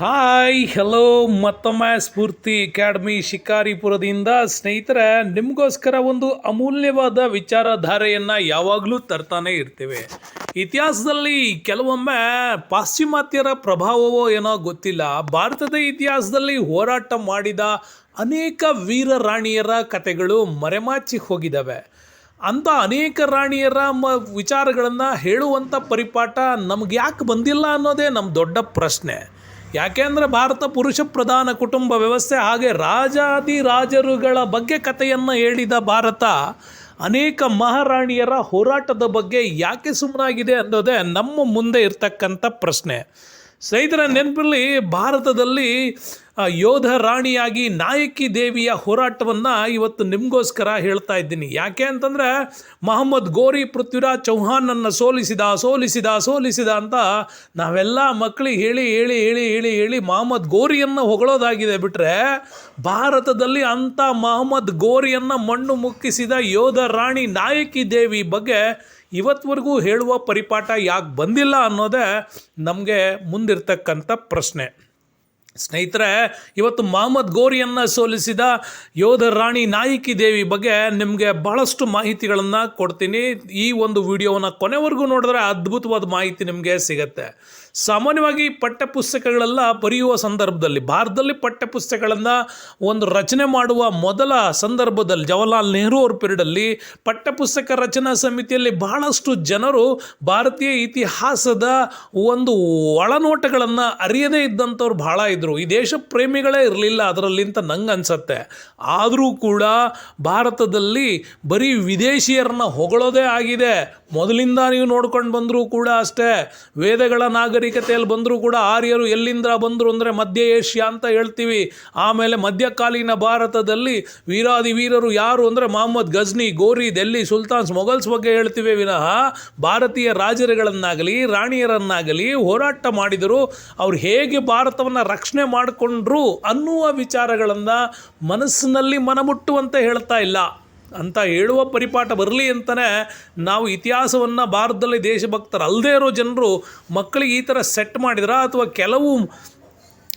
Hi hello ಮತ್ತೊಮ್ಮೆ ಸ್ಫೂರ್ತಿ academy ಶಿಕಾರಿಪುರದಿಂದ. ಸ್ನೇಹಿತರೆ, ನಿಮಗೋಸ್ಕರ ಒಂದು ಅಮೂಲ್ಯವಾದ ವಿಚಾರಧಾರೆಯನ್ನು ಯಾವಾಗಲೂ ತರ್ತಾನೆ ಇರ್ತೇವೆ. ಇತಿಹಾಸದಲ್ಲಿ ಕೆಲವೊಮ್ಮೆ ಪಾಶ್ಚಿಮಾತ್ಯರ ಪ್ರಭಾವವೋ ಏನೋ ಗೊತ್ತಿಲ್ಲ. ಭಾರತದ ಇತಿಹಾಸದಲ್ಲಿ ಹೋರಾಟ ಮಾಡಿದ ಅನೇಕ ವೀರ ರಾಣಿಯರ ಕಥೆಗಳು ಮರೆಮಾಚಿ ಹೋಗಿದ್ದಾವೆ ಅಂಥ ಅನೇಕ ರಾಣಿಯರ ಮ ವಿಚಾರಗಳನ್ನು ಹೇಳುವಂಥ ಪರಿಪಾಠ ನಮ್ಗೆ ಯಾಕೆ ಬಂದಿಲ್ಲ ಅನ್ನೋದೇ ನಮ್ಮ ದೊಡ್ಡ ಪ್ರಶ್ನೆ. ಯಾಕೆಂದರೆ ಭಾರತ ಪುರುಷ ಪ್ರಧಾನ ಕುಟುಂಬ ವ್ಯವಸ್ಥೆ ಹಾಗೆ ರಾಜಾದಿ ರಾಜರುಗಳ ಬಗ್ಗೆ ಕಥೆಯನ್ನು ಹೇಳಿದ ಭಾರತ, ಅನೇಕ ಮಹಾರಾಣಿಯರ ಹೋರಾಟದ ಬಗ್ಗೆ ಯಾಕೆ ಸುಮ್ಮನಾಗಿದೆ ಅನ್ನೋದೇ ನಮ್ಮ ಮುಂದೆ ಇರ್ತಕ್ಕಂಥ ಪ್ರಶ್ನೆ. ಸ್ನೇಹಿತರ ನೆನಪಲ್ಲಿ ಭಾರತದಲ್ಲಿ ಯೋಧ ರಾಣಿಯಾಗಿ ನಾಯಕಿ ದೇವಿಯ ಹೋರಾಟವನ್ನು ಇವತ್ತು ನಿಮಗೋಸ್ಕರ ಹೇಳ್ತಾ ಇದ್ದೀನಿ. ಯಾಕೆ ಅಂತಂದರೆ ಮಹಮ್ಮದ್ ಗೋರಿ ಪೃಥ್ವಿರಾಜ್ ಚೌಹಾನನ್ನು ಸೋಲಿಸಿದ ಸೋಲಿಸಿದ ಸೋಲಿಸಿದ ಅಂತ ನಾವೆಲ್ಲ ಮಕ್ಕಳಿಗೆ ಹೇಳಿ ಹೇಳಿ ಹೇಳಿ ಹೇಳಿ ಹೇಳಿ ಮಹಮ್ಮದ್ ಗೋರಿಯನ್ನು ಹೊಗಳೋದಾಗಿದೆ ಬಿಟ್ಟರೆ ಭಾರತದಲ್ಲಿ ಅಂಥ ಮಹಮ್ಮದ್ ಗೋರಿಯನ್ನು ಮಣ್ಣು ಮುಕ್ಕಿಸಿದ ಯೋಧ ರಾಣಿ ನಾಯಕಿ ದೇವಿ ಬಗ್ಗೆ ಇವತ್ವರೆಗೂ ಹೇಳುವ ಪರಿಪಾಠ ಯಾಕೆ ಬಂದಿಲ್ಲ ಅನ್ನೋದೇ ನಮಗೆ ಮುಂದಿರ್ತಕ್ಕಂಥ ಪ್ರಶ್ನೆ. ಸ್ನೇಹಿತರೆ, ಇವತ್ತು ಮಹಮ್ಮದ್ ಗೋರಿಯನ್ನು ಸೋಲಿಸಿದ ಯೋಧ ರಾಣಿ ನಾಯಕಿ ದೇವಿ ಬಗ್ಗೆ ನಿಮಗೆ ಬಹಳಷ್ಟು ಮಾಹಿತಿಗಳನ್ನು ಕೊಡ್ತೀನಿ. ಈ ಒಂದು ವಿಡಿಯೋವನ್ನು ಕೊನೆವರೆಗೂ ನೋಡಿದ್ರೆ ಅದ್ಭುತವಾದ ಮಾಹಿತಿ ನಿಮಗೆ ಸಿಗತ್ತೆ. ಸಾಮಾನ್ಯವಾಗಿ ಪಠ್ಯಪುಸ್ತಕಗಳೆಲ್ಲ ಬರೆಯುವ ಸಂದರ್ಭದಲ್ಲಿ, ಭಾರತದಲ್ಲಿ ಪಠ್ಯಪುಸ್ತಕಗಳನ್ನು ಒಂದು ರಚನೆ ಮಾಡುವ ಮೊದಲ ಸಂದರ್ಭದಲ್ಲಿ, ಜವಾಹರ್ಲಾಲ್ ನೆಹರು ಅವ್ರ ಪೀರಿಯಡಲ್ಲಿ ಪಠ್ಯಪುಸ್ತಕ ರಚನಾ ಸಮಿತಿಯಲ್ಲಿ ಬಹಳಷ್ಟು ಜನರು ಭಾರತೀಯ ಇತಿಹಾಸದ ಒಂದು ಒಳನೋಟಗಳನ್ನು ಅರಿಯದೇ ಇದ್ದಂಥವ್ರು ಬಹಳ ಇದ್ದರು ಈ ದೇಶ ಪ್ರೇಮಿಗಳೇ ಇರಲಿಲ್ಲ ಅದರಲ್ಲಿಂತ ನಂಗೆ ಅನ್ಸತ್ತೆ. ಆದರೂ ಕೂಡ ಭಾರತದಲ್ಲಿ ಬರೀ ವಿದೇಶಿಯರನ್ನ ಹೊಗಳೋದೇ ಆಗಿದೆ. ಮೊದಲಿಂದ ನೀವು ನೋಡ್ಕೊಂಡು ಬಂದರೂ ಕೂಡ ಅಷ್ಟೇ, ವೇದಗಳ ನಾಗರಿಕತೆಯಲ್ಲಿ ಬಂದರೂ ಕೂಡ ಆರ್ಯರು ಎಲ್ಲಿಂದ ಬಂದರು ಅಂದರೆ ಮಧ್ಯ ಏಷ್ಯಾ ಅಂತ ಹೇಳ್ತೀವಿ. ಆಮೇಲೆ ಮಧ್ಯಕಾಲೀನ ಭಾರತದಲ್ಲಿ ವೀರಾದಿ ವೀರರು ಯಾರು ಅಂದರೆ ಮೊಹಮ್ಮದ್ ಗಜ್ನಿ, ಗೋರಿ, ದೆಲ್ಲಿ ಸುಲ್ತಾನ್ಸ್ ಮೊಘಲ್ಸ್ ಬಗ್ಗೆ ಹೇಳ್ತೀವಿ ವಿನಃ. ಭಾರತೀಯ ರಾಜರುಗಳನ್ನಾಗಲಿ, ರಾಣಿಯರನ್ನಾಗಲಿ ಹೋರಾಟ ಮಾಡಿದರು ಅವ್ರು ಹೇಗೆ ಭಾರತವನ್ನು ರಕ್ಷಣೆ ಮಾಡಿಕೊಂಡ್ರು ಅನ್ನುವ ವಿಚಾರಗಳನ್ನು ಮನಸ್ಸಿನಲ್ಲಿ ಮನಮುಟ್ಟುವಂತೆ ಹೇಳ್ತಾ ಇಲ್ಲ. ಅಂತ ಹೇಳುವ ಪರಿಪಾಠ ಬರಲಿ ಅಂತಲೇ ನಾವು ಇತಿಹಾಸವನ್ನು ಭಾರತದಲ್ಲಿ ದೇಶಭಕ್ತರು ಅಲ್ಲದೇ ಇರೋ ಜನರು ಮಕ್ಕಳಿಗೆ ಈ ಥರ ಸೆಟ್ ಮಾಡಿದ್ರ? ಅಥವಾ ಕೆಲವು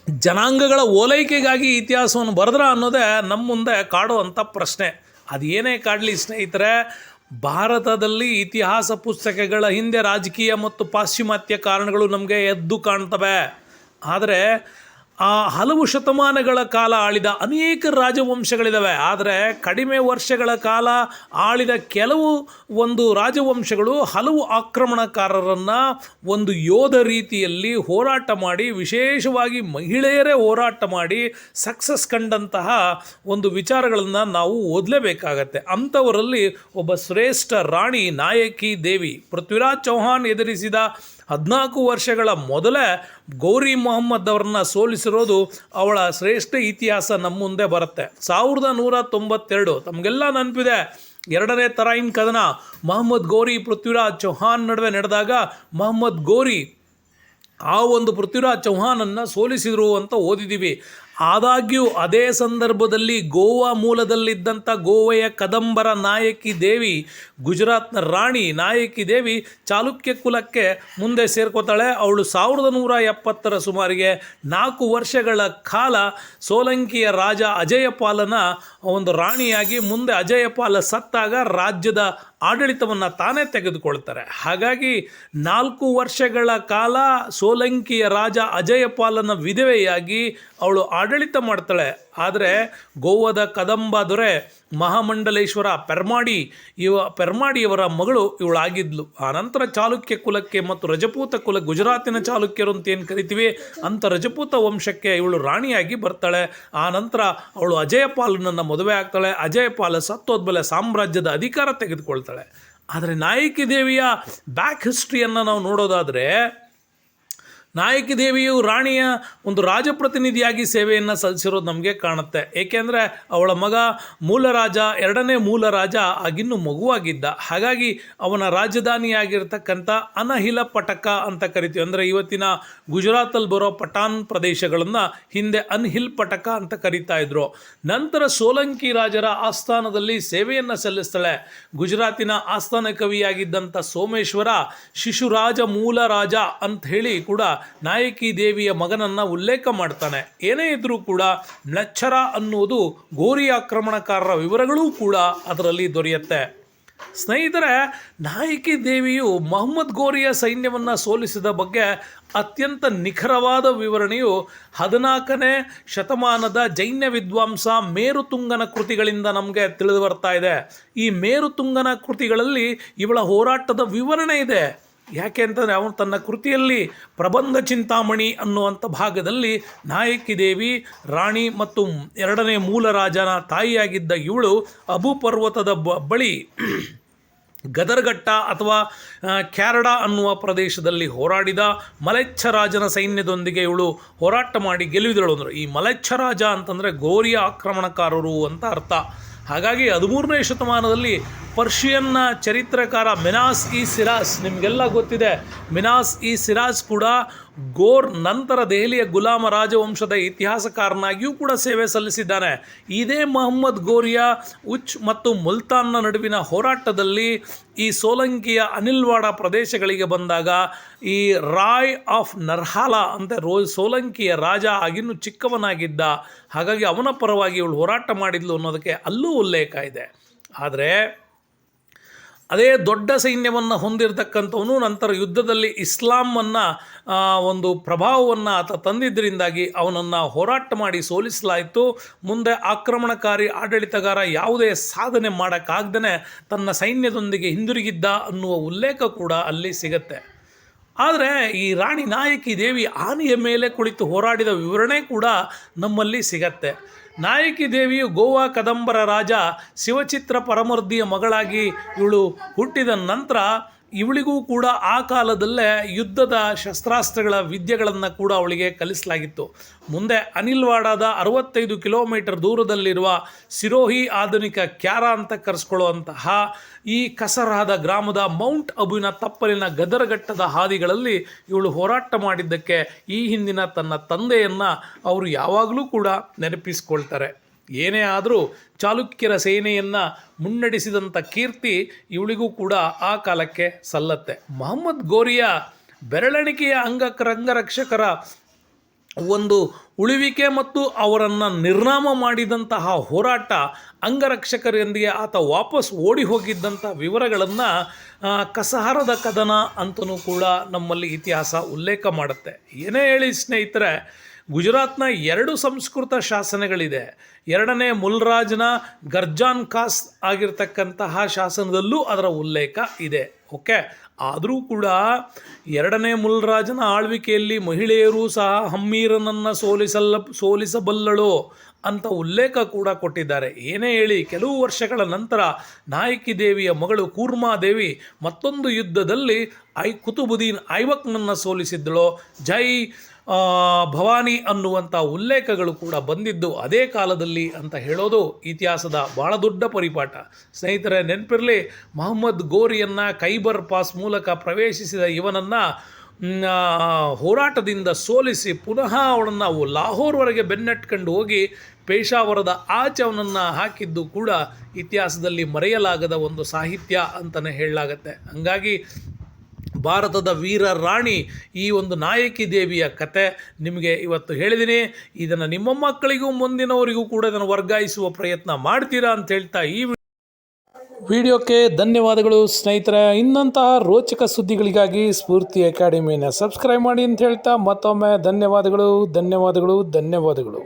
ಜನಾಂಗಗಳ ಓಲೈಕೆಗಾಗಿ ಇತಿಹಾಸವನ್ನು ಬರೆದ್ರ ಅನ್ನೋದೇ ನಮ್ಮ ಮುಂದೆ ಕಾಡುವಂಥ ಪ್ರಶ್ನೆ. ಅದು ಏನೇ ಕಾಡಲಿ ಸ್ನೇಹಿತರೆ, ಭಾರತದಲ್ಲಿ ಇತಿಹಾಸ ಪುಸ್ತಕಗಳ ಹಿಂದೆ ರಾಜಕೀಯ ಮತ್ತು ಪಾಶ್ಚಿಮಾತ್ಯ ಕಾರಣಗಳು ನಮಗೆ ಎದ್ದು ಕಾಣ್ತವೆ. ಆದರೆ ಆ ಹಲವು ಶತಮಾನಗಳ ಕಾಲ ಆಳಿದ ಅನೇಕ ರಾಜವಂಶಗಳಿದ್ದಾವೆ ಆದರೆ ಕಡಿಮೆ ವರ್ಷಗಳ ಕಾಲ ಆಳಿದ ಕೆಲವು ಒಂದು ರಾಜವಂಶಗಳು ಹಲವು ಆಕ್ರಮಣಕಾರರನ್ನು ಒಂದು ಯೋಧ ರೀತಿಯಲ್ಲಿ ಹೋರಾಟ ಮಾಡಿ, ವಿಶೇಷವಾಗಿ ಮಹಿಳೆಯರೇ ಹೋರಾಟ ಮಾಡಿ ಸಕ್ಸಸ್ ಕಂಡಂತಹ ಒಂದು ವಿಚಾರಗಳನ್ನು ನಾವು ಓದಲೇಬೇಕಾಗತ್ತೆ. ಅಂಥವರಲ್ಲಿ ಒಬ್ಬ ಶ್ರೇಷ್ಠ ರಾಣಿ ನಾಯಕಿ ದೇವಿ ಪೃಥ್ವಿರಾಜ್ ಚೌಹಾನ್ ಎದುರಿಸಿದ ಹದಿನಾಲ್ಕು ವರ್ಷಗಳ ಮೊದಲೇ ಗೌರಿ ಮೊಹಮ್ಮದ್ ಅವರನ್ನ ಸೋಲಿಸಿರೋದು ಅವಳ ಶ್ರೇಷ್ಠ ಇತಿಹಾಸ ನಮ್ಮ ಮುಂದೆ ಬರುತ್ತೆ. ಸಾವಿರದ ನೂರ ತೊಂಬತ್ತೆರಡು ತಮಗೆಲ್ಲ ನೆನಪಿದೆ, ಎರಡನೇ ತರಾಯಿನ್ ಕದನ ಮೊಹಮ್ಮದ್ ಗೌರಿ ಪೃಥ್ವಿರಾಜ್ ಚೌಹಾನ್ ನಡುವೆ ನಡೆದಾಗ ಮೊಹಮ್ಮದ್ ಗೌರಿ ಆ ಒಂದು ಪೃಥ್ವಿರಾಜ್ ಚೌಹಾನನ್ನು ಸೋಲಿಸಿದರು ಅಂತ ಓದಿದ್ದೀವಿ ಆದಾಗ್ಯೂ ಅದೇ ಸಂದರ್ಭದಲ್ಲಿ ಗೋವಾ ಮೂಲದಲ್ಲಿದ್ದಂಥ ಗೋವೆಯ ಕದಂಬರ ನಾಯಕಿ ದೇವಿ, ಗುಜರಾತ್ನ ರಾಣಿ ನಾಯಕಿ ದೇವಿ ಚಾಲುಕ್ಯ ಕುಲಕ್ಕೆ ಮುಂದೆ ಸೇರ್ಕೋತಾಳೆ. ಅವಳು ಸಾವಿರದ ನೂರ ಎಪ್ಪತ್ತರ ಸುಮಾರಿಗೆ ನಾಲ್ಕು ವರ್ಷಗಳ ಕಾಲ ಸೋಲಂಕಿಯ ರಾಜ ಅಜಯಪಾಲನ ಒಂದು ರಾಣಿಯಾಗಿ ಮುಂದೆ ಅಜಯಪಾಲ ಸತ್ತಾಗ ರಾಜ್ಯದ ಆಡಳಿತವನ್ನು ತಾನೇ ತೆಗೆದುಕೊಳ್ತಾರೆ. ಹಾಗಾಗಿ ನಾಲ್ಕು ವರ್ಷಗಳ ಕಾಲ ಸೋಲಂಕಿಯ ರಾಜ ಅಜಯಪಾಲನ ವಿಧವೆಯಾಗಿ ಅವಳು ಆಡಳಿತ ಮಾಡ್ತಾಳೆ. ಆದರೆ ಗೋವಾದ ಕದಂಬ ದೊರೆ ಮಹಾಮಂಡಲೇಶ್ವರ ಪೆರ್ಮಾಡಿ ಇವ ಪೆರ್ಮಾಡಿಯವರ ಮಗಳು ಇವಳಾಗಿದ್ಲು. ಆನಂತರ ಚಾಲುಕ್ಯ ಕುಲಕ್ಕೆ ಮತ್ತು ರಜಪೂತ ಕುಲ ಗುಜರಾತಿನ ಚಾಲುಕ್ಯರು ಅಂತ ಏನು ಕರಿತೀವಿ? ಅಂಥ ರಜಪೂತ ವಂಶಕ್ಕೆ ಇವಳು ರಾಣಿಯಾಗಿ ಬರ್ತಾಳೆ. ಆ ನಂತರ ಅವಳು ಅಜಯಪಾಲನನ್ನು ಮದುವೆ ಆಗ್ತಾಳೆ. ಅಜಯಪಾಲ ಸತ್ತೋದ್ಮೇಲೆ ಸಾಮ್ರಾಜ್ಯದ ಅಧಿಕಾರ ತೆಗೆದುಕೊಳ್ತಾಳೆ. ಆದರೆ ನಾಯಕಿ ದೇವಿಯ ಬ್ಯಾಕ್ ಹಿಸ್ಟ್ರಿಯನ್ನು ನಾವು ನೋಡೋದಾದರೆ ನಾಯಕಿ ದೇವಿಯು ರಾಣಿಯ ಒಂದು ರಾಜಪ್ರತಿನಿಧಿಯಾಗಿ ಸೇವೆಯನ್ನು ಸಲ್ಲಿಸಿರೋದು ನಮಗೆ ಕಾಣುತ್ತೆ. ಏಕೆಂದರೆ ಅವಳ ಮಗ ಮೂಲ ರಾಜ ಎರಡನೇ ಮೂಲ ರಾಜ ಆಗಿನ್ನೂ ಮಗುವಾಗಿದ್ದ. ಹಾಗಾಗಿ ಅವನ ರಾಜಧಾನಿಯಾಗಿರ್ತಕ್ಕಂಥ ಅನಹಿಲ ಪಟಕ ಅಂತ ಕರಿತೀವಿ. ಅಂದರೆ ಇವತ್ತಿನ ಗುಜರಾತಲ್ಲಿ ಬರೋ ಪಟಾನ್ ಪ್ರದೇಶಗಳನ್ನು ಹಿಂದೆ ಅನ್ಹಿಲ್ ಪಟಕ ಅಂತ ಕರಿತಾ ಇದ್ರು. ನಂತರ ಸೋಲಂಕಿ ರಾಜರ ಆಸ್ಥಾನದಲ್ಲಿ ಸೇವೆಯನ್ನು ಸಲ್ಲಿಸ್ತಾಳೆ. ಗುಜರಾತಿನ ಆಸ್ಥಾನ ಕವಿಯಾಗಿದ್ದಂಥ ಸೋಮೇಶ್ವರ ಶಿಶುರಾಜ ಮೂಲ ರಾಜ ಅಂತ ಹೇಳಿ ಕೂಡ ನಾಯಕಿ ದೇವಿಯ ಮಗನನ್ನು ಉಲ್ಲೇಖ ಮಾಡ್ತಾನೆ. ಏನೇ ಇದ್ರೂ ಕೂಡ ನಚ್ಚರ ಅನ್ನುವುದು ಗೋರಿ ಆಕ್ರಮಣಕಾರರ ವಿವರಗಳೂ ಕೂಡ ಅದರಲ್ಲಿ ದೊರೆಯುತ್ತೆ. ಸ್ನೇಹಿತರೆ, ನಾಯಕಿ ದೇವಿಯು ಮೊಹಮ್ಮದ್ ಗೋರಿಯ ಸೈನ್ಯವನ್ನು ಸೋಲಿಸಿದ ಬಗ್ಗೆ ಅತ್ಯಂತ ನಿಖರವಾದ ವಿವರಣೆಯು ಹದಿನಾಲ್ಕನೇ ಶತಮಾನದ ಜೈನ ವಿದ್ವಾಂಸ ಮೇರುತುಂಗನ ಕೃತಿಗಳಿಂದ ನಮಗೆ ತಿಳಿದು ಬರ್ತಾ ಇದೆ. ಈ ಮೇರುತುಂಗನ ಕೃತಿಗಳಲ್ಲಿ ಇವಳ ಹೋರಾಟದ ವಿವರಣೆ ಇದೆ. ಯಾಕೆ ಅಂತಂದರೆ ಅವನು ತನ್ನ ಕೃತಿಯಲ್ಲಿ ಪ್ರಬಂಧ ಚಿಂತಾಮಣಿ ಅನ್ನುವಂಥ ಭಾಗದಲ್ಲಿ ನಾಯಕಿ ದೇವಿ ರಾಣಿ ಮತ್ತು ಎರಡನೇ ಮೂಲ ರಾಜನ ತಾಯಿಯಾಗಿದ್ದ ಇವಳು ಅಬು ಪರ್ವತದ ಬಳಿ ಗದರ್ಘಟ್ಟ ಅಥವಾ ಕ್ಯಾರಡಾ ಅನ್ನುವ ಪ್ರದೇಶದಲ್ಲಿ ಹೋರಾಡಿದ ಮಲೆಚ್ಛರಾಜನ ಸೈನ್ಯದೊಂದಿಗೆ ಇವಳು ಹೋರಾಟ ಮಾಡಿ ಗೆಲುವಿದಳು ಅಂದರು, ಈ ಮಲೆಚ್ಛರಾಜ ಅಂತಂದರೆ ಗೋರಿಯ ಆಕ್ರಮಣಕಾರರು ಅಂತ ಅರ್ಥ. ಹಾಗಾಗಿ ಹದಿಮೂರನೇ ಶತಮಾನದಲ್ಲಿ ಪರ್ಷಿಯನ್ನ ಚರಿತ್ರಕಾರ ಮಿನಾಸ್ ಇ ಸಿರಾಸ್ ನಿಮಗೆಲ್ಲ ಗೊತ್ತಿದೆ, ಮಿನಾಸ್ ಇ ಸಿರಾಸ್ ಕೂಡ ಗೋರ್ ನಂತರ ದೆಹಲಿಯ ಗುಲಾಮ ರಾಜವಂಶದ ಇತಿಹಾಸಕಾರನಾಗಿಯೂ ಕೂಡ ಸೇವೆ ಸಲ್ಲಿಸಿದ್ದಾನೆ. ಇದೇ ಮೊಹಮ್ಮದ್ ಗೋರಿಯಾ ಉಚ್ ಮತ್ತು ಮುಲ್ತಾನ್ನ ನಡುವಿನ ಹೋರಾಟದಲ್ಲಿ ಈ ಸೋಲಂಕಿಯ ಅನಿಲ್ವಾಡ ಪ್ರದೇಶಗಳಿಗೆ ಬಂದಾಗ ಈ ರಾಯ್ ಆಫ್ ನರ್ಹಾಲ ಅಂತ ರೋ ಸೋಲಂಕಿಯ ರಾಜ ಆಗಿನ್ನೂ ಚಿಕ್ಕವನಾಗಿದ್ದ, ಹಾಗಾಗಿ ಅವನ ಪರವಾಗಿ ಇವಳು ಹೋರಾಟ ಮಾಡಿದ್ಲು ಅನ್ನೋದಕ್ಕೆ ಅಲ್ಲೂ ಉಲ್ಲೇಖ ಇದೆ. ಆದರೆ ಅದೇ ದೊಡ್ಡ ಸೈನ್ಯವನ್ನು ಹೊಂದಿರತಕ್ಕಂಥವನು ನಂತರ ಯುದ್ಧದಲ್ಲಿ ಇಸ್ಲಾಮನ್ನು ಒಂದು ಪ್ರಭಾವವನ್ನು ಆತ ತಂದಿದ್ದರಿಂದಾಗಿ ಅವನನ್ನು ಹೋರಾಟ ಮಾಡಿ ಸೋಲಿಸಲಾಯಿತು. ಮುಂದೆ ಆಕ್ರಮಣಕಾರಿ ಆಡಳಿತಗಾರ ಯಾವುದೇ ಸಾಧನೆ ಮಾಡೋಕ್ಕಾಗ್ದೇ ತನ್ನ ಸೈನ್ಯದೊಂದಿಗೆ ಹಿಂದಿರುಗಿದ್ದ ಅನ್ನುವ ಉಲ್ಲೇಖ ಕೂಡ ಅಲ್ಲಿ ಸಿಗತ್ತೆ. ಆದರೆ ಈ ರಾಣಿ ನಾಯಕಿ ದೇವಿ ಆನೆಯ ಮೇಲೆ ಕುಳಿತು ಹೋರಾಡಿದ ವಿವರಣೆ ಕೂಡ ನಮ್ಮಲ್ಲಿ ಸಿಗತ್ತೆ. ನಾಯಕಿ ದೇವಿಯು ಗೋವಾ ಕದಂಬರ ರಾಜ ಶಿವಚಿತ್ರ ಪರಮರ್ದಿಯ ಮಗಳಾಗಿ ಇವಳು ಹುಟ್ಟಿದ ನಂತರ ಇವಳಿಗೂ ಕೂಡ ಆ ಕಾಲದಲ್ಲೇ ಯುದ್ಧದ ಶಸ್ತ್ರಾಸ್ತ್ರಗಳ ವಿದ್ಯೆಗಳನ್ನು ಕೂಡ ಅವಳಿಗೆ ಕಲಿಸಲಾಗಿತ್ತು. ಮುಂದೆ ಅನಿಲ್ವಾಡಾದ ಅರವತ್ತೈದು ಕಿಲೋಮೀಟರ್ ದೂರದಲ್ಲಿರುವ ಸಿರೋಹಿ ಆಧುನಿಕ ಕ್ಯಾರ ಅಂತ ಕರೆಸ್ಕೊಳ್ಳುವಂತಹ ಈ ಕಸರಾದ ಗ್ರಾಮದ ಮೌಂಟ್ ಅಬುವಿನ ತಪ್ಪಲಿನ ಗದರಘಟ್ಟದ ಹಾದಿಗಳಲ್ಲಿ ಇವಳು ಹೋರಾಟ ಮಾಡಿದ್ದಕ್ಕೆ ಈ ಹಿಂದಿನ ತನ್ನ ತಂದೆಯನ್ನು ಅವರು ಯಾವಾಗಲೂ ಕೂಡ ನೆನಪಿಸ್ಕೊಳ್ತಾರೆ. ಏನೇ ಆದರೂ ಚಾಲುಕ್ಯರ ಸೇನೆಯನ್ನು ಮುನ್ನಡೆಸಿದಂಥ ಕೀರ್ತಿ ಇವಳಿಗೂ ಕೂಡ ಆ ಕಾಲಕ್ಕೆ ಸಲ್ಲತ್ತೆ. ಮೊಹಮ್ಮದ್ ಗೋರಿಯ ಬೆರಳೆಣಿಕೆಯ ಅಂಗ ರಂಗರಕ್ಷಕರ ಒಂದು ಉಳಿವಿಕೆ ಮತ್ತು ಅವರನ್ನು ನಿರ್ನಾಮ ಮಾಡಿದಂತಹ ಹೋರಾಟ ಅಂಗರಕ್ಷಕರೊಂದಿಗೆ ಆತ ವಾಪಸ್ ಓಡಿ ಹೋಗಿದ್ದಂಥ ವಿವರಗಳನ್ನು ಕಸಹಾರದ ಕದನ ಅಂತಲೂ ಕೂಡ ನಮ್ಮಲ್ಲಿ ಇತಿಹಾಸ ಉಲ್ಲೇಖ ಮಾಡುತ್ತೆ. ಏನೇ ಹೇಳಿ ಸ್ನೇಹಿತರೆ ಗುಜರಾತ್ನ ಎರಡು ಸಂಸ್ಕೃತ ಶಾಸನಗಳಿದೆ. ಎರಡನೇ ಮುಲ್ರಾಜ್ನ ಗರ್ಜಾನ್ ಖಾಸ್ ಆಗಿರ್ತಕ್ಕಂತಹ ಶಾಸನದಲ್ಲೂ ಅದರ ಉಲ್ಲೇಖ ಇದೆ. ಓಕೆ? ಆದರೂ ಕೂಡ ಎರಡನೇ ಮುಲ್ರಾಜನ ಆಳ್ವಿಕೆಯಲ್ಲಿ ಮಹಿಳೆಯರು ಸಹ ಹಮ್ಮೀರನನ್ನು ಸೋಲಿಸಲ್ಲ, ಸೋಲಿಸಬಲ್ಲಳು ಅಂತ ಉಲ್ಲೇಖ ಕೂಡ ಕೊಟ್ಟಿದ್ದಾರೆ. ಏನೇ ಹೇಳಿ, ಕೆಲವು ವರ್ಷಗಳ ನಂತರ ನಾಯಕಿ ದೇವಿಯ ಮಗಳು ಕೂರ್ಮಾದೇವಿ ಮತ್ತೊಂದು ಯುದ್ಧದಲ್ಲಿ ಐ ಕುತುಬುದ್ದೀನ್ ಐವಕ್ನನ್ನು ಸೋಲಿಸಿದ್ದಳು. ಜೈ ಭವಾನಿ ಅನ್ನುವಂಥ ಉಲ್ಲೇಖಗಳು ಕೂಡ ಬಂದಿದ್ದು ಅದೇ ಕಾಲದಲ್ಲಿ ಅಂತ ಹೇಳೋದು ಇತಿಹಾಸದ ಭಾಳ ದೊಡ್ಡ ಪರಿಪಾಠ. ಸ್ನೇಹಿತರೆ, ನೆನಪಿರಲಿ, ಮೊಹಮ್ಮದ್ ಗೋರಿಯನ್ನು ಕೈಬರ್ ಪಾಸ್ ಮೂಲಕ ಪ್ರವೇಶಿಸಿದ ಇವನನ್ನು ಹೋರಾಟದಿಂದ ಸೋಲಿಸಿ ಪುನಃ ಅವಳನ್ನು ಲಾಹೋರ್ವರೆಗೆ ಬೆನ್ನಟ್ಕೊಂಡು ಹೋಗಿ ಪೇಶಾವರದ ಆಚೆ ಅವನನ್ನು ಹಾಕಿದ್ದು ಕೂಡ ಇತಿಹಾಸದಲ್ಲಿ ಮರೆಯಲಾಗದ ಒಂದು ಸಾಹಿತ್ಯ ಅಂತಲೇ ಹೇಳಲಾಗತ್ತೆ. ಹಂಗಾಗಿ ಭಾರತದ ವೀರ ರಾಣಿ ಈ ಒಂದು ನಾಯಕಿ ದೇವಿಯ ಕತೆ ನಿಮಗೆ ಇವತ್ತು ಹೇಳಿದ್ದೀನಿ. ಇದನ್ನು ನಿಮ್ಮ ಮಕ್ಕಳಿಗೂ ಮುಂದಿನವರಿಗೂ ಕೂಡ ಇದನ್ನು ವರ್ಗಾಯಿಸುವ ಪ್ರಯತ್ನ ಮಾಡ್ತೀರಾ ಅಂತ ಹೇಳ್ತಾ ಈ ವಿಡಿಯೋಕ್ಕೆ ಧನ್ಯವಾದಗಳು ಸ್ನೇಹಿತರೆ. ಇನ್ನಂತಹ ರೋಚಕ ಸುದ್ದಿಗಳಿಗಾಗಿ ಸ್ಫೂರ್ತಿ ಅಕಾಡೆಮಿನ ಸಬ್ಸ್ಕ್ರೈಬ್ ಮಾಡಿ ಅಂತ ಹೇಳ್ತಾ ಮತ್ತೊಮ್ಮೆ ಧನ್ಯವಾದಗಳು ಧನ್ಯವಾದಗಳು ಧನ್ಯವಾದಗಳು.